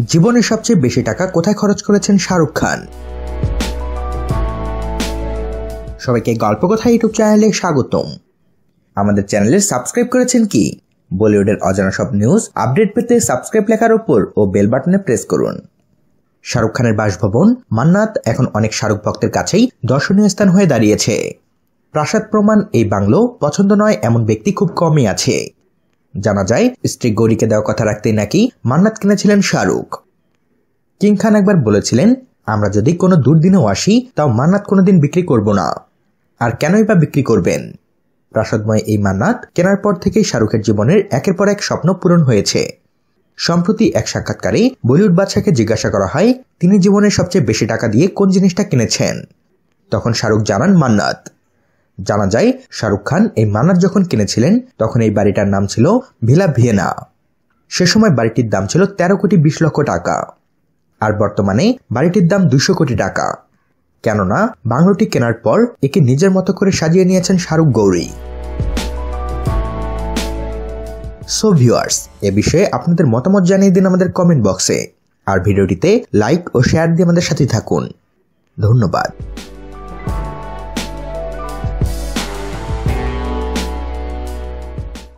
জীবনের সবচেয়ে বেশি টাকা কোথায় খরচ করেছেন শাহরুখ খান? সবাইকে গল্প কথা ইউটিউব চ্যানেলে স্বাগতম। আমাদের চ্যানেলে সাবস্ক্রাইব করেছেন কি? বলিউডের অজানা সব নিউজ, আপডেট পেতে সাবস্ক্রাইব লেখার উপর ও বেল বাটনে প্রেস করুন। শাহরুখ খানের বাসভবন, মান্নাত, এখন অনেক শাহরুখ ভক্তের কাছেই দর্শনীয় স্থান হয়ে দাঁড়িয়েছে। প্রাসাদ প্রমাণ এই বাংলো পছন্দ নয় এমন ব্যক্তি খুব কমই আছে। জানা যায়, স্ত্রী গৌরীকে দেওয়া কথা রাখতেই নাকি মান্নাত কিনেছিলেন শাহরুখ। কিং খান একবার বলেছিলেন, আমরা যদি কোনো দুর্দিনেও আসি, তাও মান্নাত কোনোদিন বিক্রি করব না। আর কেনই বা বিক্রি করবেন? প্রাসাদময় এই মান্নাত কেনার পর থেকেই শাহরুখের জীবনের একের পর এক স্বপ্ন পূরণ হয়েছে। সম্প্রতি এক সাক্ষাৎকারে বলিউড বাদশাকে জিজ্ঞাসা করা হয়, তিনি জীবনের সবচেয়ে বেশি টাকা দিয়ে কোন জিনিসটা কিনেছেন? তখন শাহরুখ জানান, মান্নাত। জানা যায়, শাহরুখ খান এই মানার যখন কিনেছিলেন, তখন এই বাড়িটার নাম ছিল ভিলা ভিয়েনা। সে সময় বাড়িটির দাম ছিল তেরো কোটি বিশ লক্ষ টাকা। আর বর্তমানে বাড়িটির দাম দুশো কোটি টাকা। কেননা, বাংলোটি কেনার পর একে নিজের মতো করে সাজিয়ে নিয়েছেন শাহরুখ গৌরী। সো ভিউয়ার্স এ বিষয়ে আপনাদের মতামত জানিয়ে দিন আমাদের কমেন্ট বক্সে আর ভিডিওটিতে লাইক ও শেয়ার দিয়ে আমাদের সাথে থাকুন। ধন্যবাদ।